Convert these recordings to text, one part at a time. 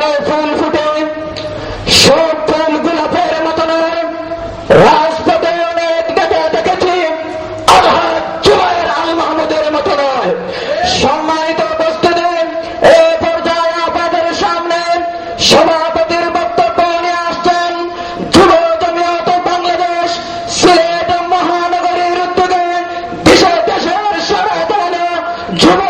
বাগানে ফুল ফুটে। সব ফুল গোলাপের মতো নয়। রাজপথে অনেক নেতা দেখেছি আজহার জুবাইর আল মাহমুদের মতো নয়। সম্মানিত উপস্থিতি, এ পর্যায়ে আপনাদের সামনে সভাপতির বক্তব্য নিয়ে আসছেন যুব জমিয়ত বাংলাদেশ সিলেট মহানগরীর উদ্যোগে দেশের দেশের সারা যুব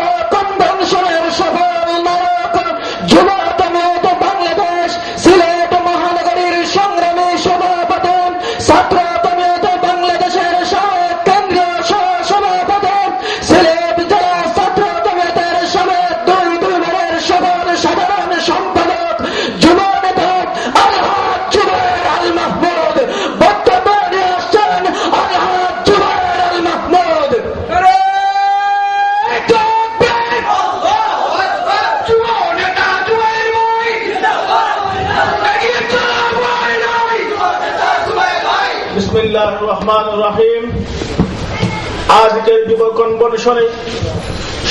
আজকের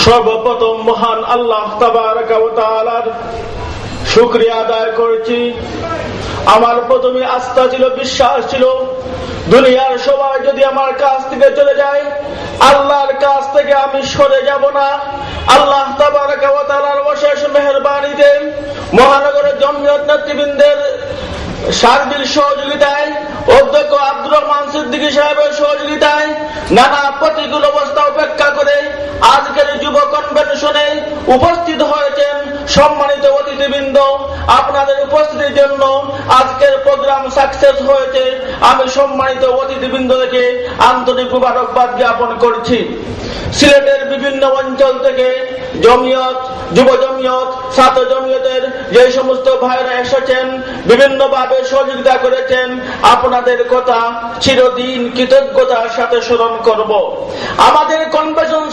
সর্বপ্রথম মহান আল্লাহ তাবার শুক্রিয়া আদায় করছি। আমার প্রথমে আস্থা ছিল, বিশ্বাস ছিল, দুনিয়ার সবাই যদি আমার কাছ থেকে চলে যায়, আল্লাহর কাছ থেকে আমি সরে যাব না। আল্লাহ তাবার অশেষ মেহরবানিতে মহানগরের জমিয়ত নেতৃবৃন্দের সার্বিক সহযোগিতায়, অধ্যক্ষ আব্দুর রহমান সিদ্দিকী সাহেবের সহযোগিতায় নানা প্রতিকূল অবস্থা উপেক্ষা করে আজকের যুব কনভেনশনে উপস্থিত হয়েছেন সম্মানিত অতিথিবৃন্দ। আপনাদের উপস্থিতির জন্য আজকের প্রোগ্রাম সাকসেস হয়েছে। আমি সম্মানিত অতিথিবৃন্দকে আন্তরিক মুবারকবাদ জ্ঞাপন করছি। সিলেটের বিভিন্ন অঞ্চল থেকে জমিয়ত যুব জমিয়ত ছাত্র জমিয়তের যে সমস্ত ভাইরা এসেছেন, বিভিন্নভাবে সহযোগিতা করেছেন, আপনাদের কথা চিরদিন কৃতজ্ঞতার সাথে স্মরণ করব। আমাদের কনভেনশন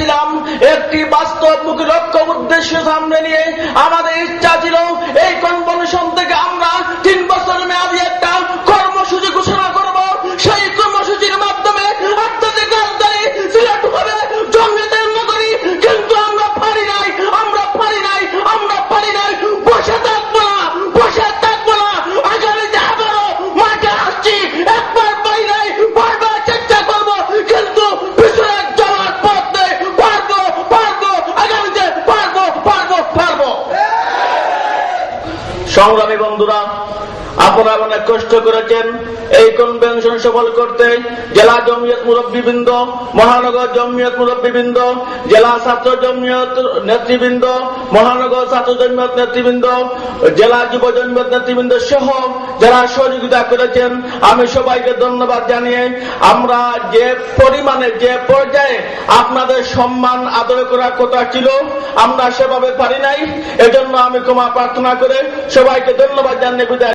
ছিলাম, একটি বাস্তবমুখী লক্ষ্য উদ্দেশ্য সামনে নিয়ে আমাদের ইচ্ছা ছিল সংগ্রামী বন্ধুরা আপনারা অনেক কষ্ট করেছেন। এই কনভেনশন সফল করতে জেলা জমিয়ত মুরব্বীবৃন্দ, মহানগর জমিয়ত মুরব্বীবৃন্দ, জেলা ছাত্র জমিয়ত নেতৃবৃন্দ, মহানগর ছাত্র জমিয়ত নেতৃবৃন্দ, জেলা যুব জমিয়ত নেতৃবৃন্দ সহ যারা সহযোগিতা করেছেন, আমি সবাইকে ধন্যবাদ জানিয়ে আমরা যে পরিমাণে, যে পর্যায়ে আপনাদের সম্মান আদর করার কথা ছিল, আমরা সেভাবে পারি নাই। এজন্য আমি ক্ষমা প্রার্থনা করে সবাইকে ধন্যবাদ জানিয়ে বিদায়